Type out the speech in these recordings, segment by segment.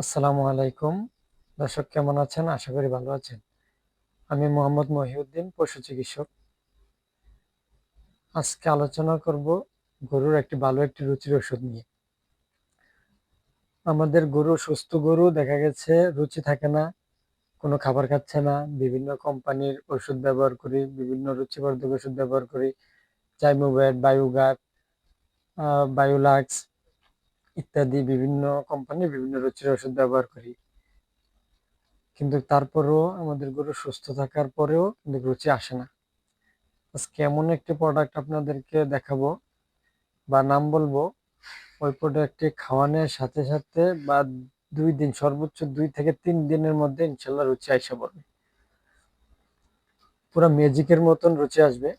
আসসালামু আলাইকুম। দর্শক, কেমন আছেন? আশা করি ভালো আছেন। আমি মোহাম্মদ মহিউদ্দিন, পশু চিকিৎসক। আজকে আলোচনা করব গরুর একটি ভালো একটি রুচির ওষুধ নিয়ে। আমাদের গরু, সুস্থ গরু, দেখা গেছে রুচি থাকে না, কোনো খাবার খাচ্ছে না, বিভিন্ন কোম্পানির ওষুধ ব্যবহার করি, বিভিন্ন রুচিবর্ধক ওষুধ ব্যবহার করি জাইমোভেট বায়োগাট বায়োলাক্স ইত্যাদি বিভিন্ন কোম্পানি বিভিন্ন রুচির ওষুধ ব্যবহার করি। কিন্তু তারপরেও আমাদের গরু সুস্থ থাকার পরেও কিন্তু রুচি আসে না। আজকে এমন একটি প্রোডাক্ট আপনাদেরকে দেখাবো বা নাম বলব, ওই প্রোডাক্টটি খাওয়ানোর সাথে সাথে বা দুই দিন, সর্বোচ্চ দুই থেকে তিন দিনের মধ্যে ইনশাল্লাহ রুচি আসে পড়বে। পুরো ম্যাজিকের মতন রুচি আসবে।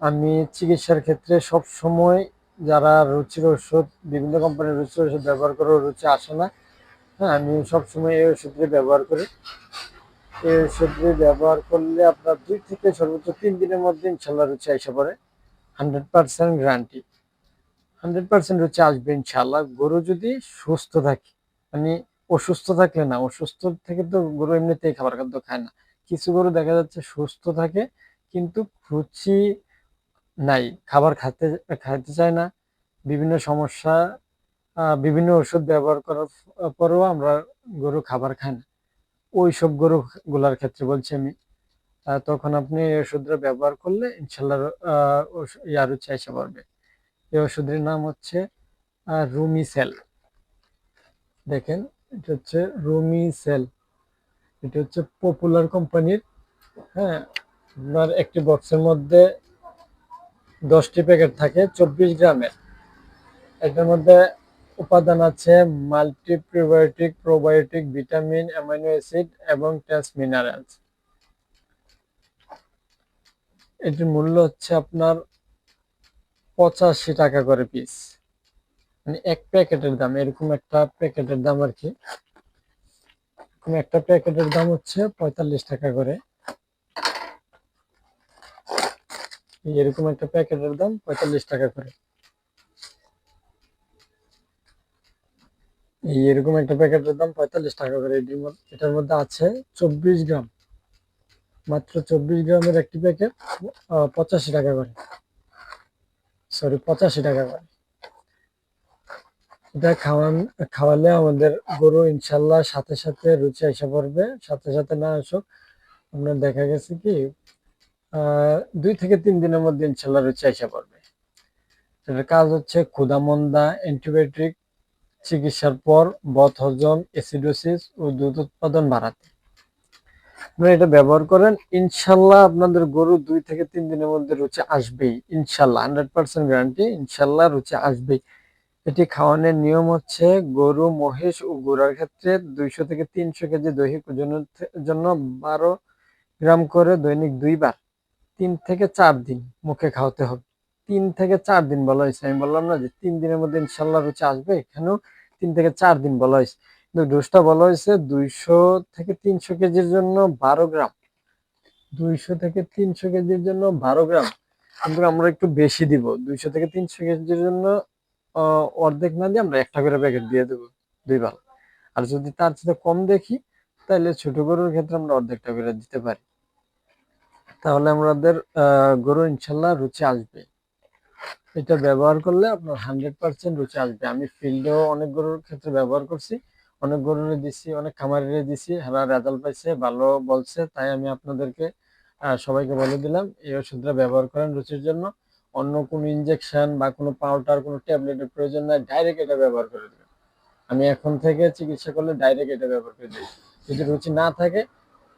আমি চিকিৎসার ক্ষেত্রে সব সময় যারা রুচির ওষুধ বিভিন্ন কোম্পানির রুচির ওষুধ ব্যবহার করেও রুচি আসে না। হ্যাঁ আমি সবসময় এই ওষুধটি ব্যবহার করি। এই ওষুধটি ব্যবহার করলে আপনার দুই থেকে সর্বোচ্চ তিন দিনের মধ্যে ইনশাল্লাহ রুচি এসে পড়ে। Hundred percent guarantee. Hundred percent রুচি আসবে ইনশাল্লাহ। গরু যদি সুস্থ থাকে মানে অসুস্থ থাকলে না, অসুস্থ থেকে তো গরু এমনিতেই খাবার খাদ্য খায় না। কিছু গরু দেখা যাচ্ছে সুস্থ থাকে, কিন্তু রুচি নাই, খাবার খাতে খাইতে চায় না। বিভিন্ন সমস্যা বিভিন্ন ওষুধ ব্যবহার করার পরেও আমরা গরু খাবার খাই না। ওই সব গরু গুলার ক্ষেত্রে বলছি আমি। তখন আপনি এই ওষুধটা ব্যবহার করলে ইনশাল্লাহ আরও চাইসা পারবে এই ওষুধের নাম হচ্ছে রুমি সেল দেখেন, এটা হচ্ছে রুমি সেল এটা হচ্ছে পপুলার কোম্পানির হ্যাঁ আপনার একটি বক্সের মধ্যে দশটি প্যাকেট থাকে, চব্বিশ গ্রামের। এটার মধ্যে উপাদান আছে multi prebiotic probiotic vitamin, amino acid এবং ট্যাস মিনারেলস। এটির মূল্য হচ্ছে আপনার পঁচাশি টাকা করে পিস। মানে এক প্যাকেটের দাম, এরকম একটা প্যাকেটের দাম আর কি। একটা প্যাকেটের দাম হচ্ছে পঁয়তাল্লিশ টাকা করে। এরকম একটা প্যাকেটের দাম পঁয়তাল্লিশ টাকা করে। এই এরকম একটা প্যাকেটের দাম পঁয়তাল্লিশ টাকা করে। এটার মধ্যে আছে চব্বিশ গ্রাম। মাত্র চব্বিশ গ্রামের একটি প্যাকেট পঁচাশি টাকা করে। সরি, পঁচাশি টাকা করে। এটা খাওয়ান, খাওয়ালে আমাদের গরু ইনশাল্লাহ সাথে সাথে রুচি এসে পড়বে। সাথে সাথে না আসুক, আপনার দেখা গেছে কি দুই থেকে তিন দিনের মধ্যে ইনশাল্লাহ রুচি এসে পড়বে। এটার কাজ হচ্ছে ক্ষুদামন্দা অ্যান্টিবায়োটিক চিকিৎসার পর বথ হজম, অ্যাসিডোসিস ও দুধ উৎপাদন বাড়াতে। আপনারা এটা ব্যবহার করেন, ইনশাল্লাহ আপনাদের গরু দুই থেকে তিন দিনের মধ্যে রুচি আসবেই, ইনশাল্লাহ, হান্ড্রেড পার্সেন্ট গ্যারান্টি, ইনশাল্লাহ রুচি আসবেই। এটি খাওয়ানোর নিয়ম হচ্ছে গরু, মহিষ ও গোড়ার ক্ষেত্রে দুইশো থেকে তিনশো কেজি দৈহিক ওজনের জন্য বারো গ্রাম করে দৈনিক দুইবার তিন থেকে চার দিন মুখে খাওয়াতে হবে। তিন থেকে চার দিন বলা হয়েছে। আমি বললাম না যে তিন দিনের মধ্যে ইনশাল্লাহ রুচি আসবে, এখানেও তিন থেকে চার দিন বলা হয়েছে। কিন্তু ডোজটা বলা হয়েছে দুইশো থেকে তিনশো কেজির জন্য বারো গ্রাম। দুইশো থেকে তিনশো কেজির জন্য বারো গ্রাম। কিন্তু আমরা একটু বেশি দিব। দুইশো থেকে তিনশো কেজির জন্য অর্ধেক না দিয়ে আমরা একটা করে প্যাকেট দিয়ে দেবো দুই ভালো আর যদি তার চেয়ে কম দেখি, তাহলে ছোট গরুর ক্ষেত্রে আমরা অর্ধেকটা করে দিতে পারি। তাহলে আমাদের গরু ইনশাল্লাহ রুচি আসবে। এটা ব্যবহার করলে আপনার হান্ড্রেড পার্সেন্ট রুচি আসবে। আমি ফিল্ডেও অনেক গরুর ক্ষেত্রে ব্যবহার করছি। অনেক গরুর দিছি, অনেক খামারিরে দিছি। হেরা রেজাল্ট পাইছে, ভালো বলছে। তাই আমি আপনাদেরকে সবাইকে বলে দিলাম, এই ওষুধটা ব্যবহার করেন রুচির জন্য। অন্য কোনো ইঞ্জেকশন বা কোনো পাউডার কোনো ট্যাবলেটের প্রয়োজন নাই ডাইরেক্ট এটা ব্যবহার করে দেবেন। আমি এখন থেকে চিকিৎসা করলে ডাইরেক্ট এটা ব্যবহার করে দিই যদি রুচি না থাকে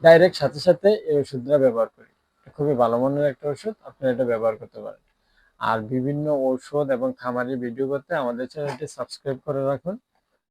ডাইরেক্ট সাথে সাথে এই ওষুধটা ব্যবহার করি। খুবই ভালো মনের একটা ওষুধ, আপনি এটা ব্যবহার করতে পারেন। আর বিভিন্ন ঔষধ এবং খামারের ভিডিও করতে আমাদের চ্যানেলটি সাবস্ক্রাইব করে রাখুন।